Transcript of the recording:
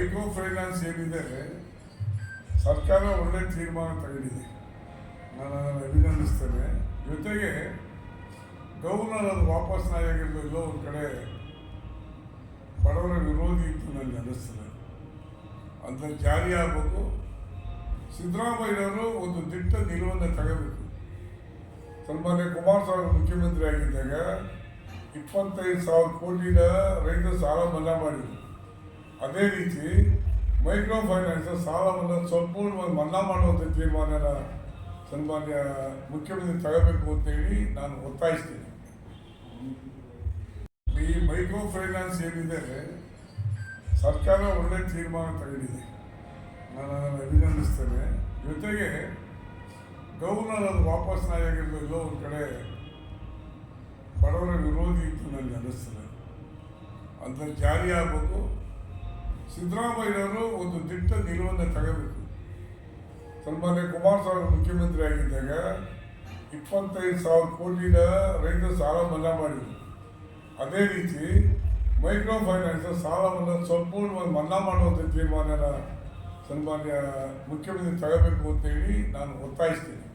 Micro finance ಏನಿದೆ, ಸರ್ಕಾರ ಒಳ್ಳೆ ತೀರ್ಮಾನ ತಗೊಂಡಿದೆ ನಾನು ಅದನ್ನು ಅಭಿನಂದಿಸ್ತೇನೆ. ಜೊತೆಗೆ ಗೌರ್ನರ್ ಅದು ವಾಪಸ್ ಆಗಿರೋದು ಎಲ್ಲೋ ಒಂದು ಕಡೆ ಬಡವರ ವಿರೋಧಿ ಇತ್ತು ನನಗೆ ಅನ್ನಿಸ್ತದೆ. ಅದನ್ನು ಜಾರಿ ಆಗಬೇಕು. ಸಿದ್ದರಾಮಯ್ಯನವರು ಒಂದು ದಿಟ್ಟ ನಿಲುವನ್ನು ತಗೋಬೇಕು. ಸನ್ಮಾನ್ಯ ಕುಮಾರಸ್ವಾಮಿ ಮುಖ್ಯಮಂತ್ರಿ ಆಗಿದ್ದಾಗ ಇಪ್ಪತ್ತೈದು ಸಾವಿರ ಕೋಟಿನ ರೈತ ಸಾಲ ಮನ್ನಾ ಮಾಡಿದ್ರು. ಅದೇ ರೀತಿ ಮೈಕ್ರೋ ಫೈನಾನ್ಸ್ ಸಾಲವನ್ನು ಸಂಪೂರ್ಣವಾಗಿ ಮನ್ನಾ ಮಾಡುವಂಥ ತೀರ್ಮಾನನ ಸನ್ಮಾನ್ಯ ಮುಖ್ಯಮಂತ್ರಿ ತಗೋಬೇಕು ಅಂತೇಳಿ ನಾನು ಒತ್ತಾಯಿಸ್ತೀನಿ. ಈ ಮೈಕ್ರೋ ಫೈನಾನ್ಸ್ ಏನಿದೆ, ಸರ್ಕಾರ ಒಳ್ಳೆ ತೀರ್ಮಾನ ತಗೊಂಡಿದೆ. ನಾನು ಅದನ್ನು ಅಭಿನಂದಿಸ್ತೇನೆ. ಜೊತೆಗೆ ಗೌರ್ನರ್ ಅದು ವಾಪಸ್ ಆಗಿರೋದು ಎಲ್ಲೋ ಒಂದು ಕಡೆ ಬಡವರ ವಿರೋಧಿ ಅಂತ ನನಗೆ ಅನ್ನಿಸ್ತದೆ. ಅದನ್ನು ಜಾರಿ ಆಗಬೇಕು. ಸಿದ್ದರಾಮಯ್ಯನವರು ಒಂದು ದಿಟ್ಟ ನಿಲುವನ್ನು ತಗೋಬೇಕು. ಸನ್ಮಾನ್ಯ ಕುಮಾರಸ್ವಾಮಿ ಮುಖ್ಯಮಂತ್ರಿ ಆಗಿದ್ದಾಗ ಇಪ್ಪತ್ತೈದು ಸಾವಿರ ಕೋಟಿನ ರೈತ ಸಾಲ ಮನ್ನಾ ಮಾಡಿದರು. ಅದೇ ರೀತಿ ಮೈಕ್ರೋ ಫೈನಾನ್ಸ್ ಸಾಲವನ್ನು ಸಂಪೂರ್ಣವಾಗಿ ಮನ್ನಾ ಮಾಡುವಂಥ ತೀರ್ಮಾನನ ಸನ್ಮಾನ್ಯ ಮುಖ್ಯಮಂತ್ರಿ ತಗೋಬೇಕು ಅಂತೇಳಿ ನಾನು ಒತ್ತಾಯಿಸ್ತೀನಿ.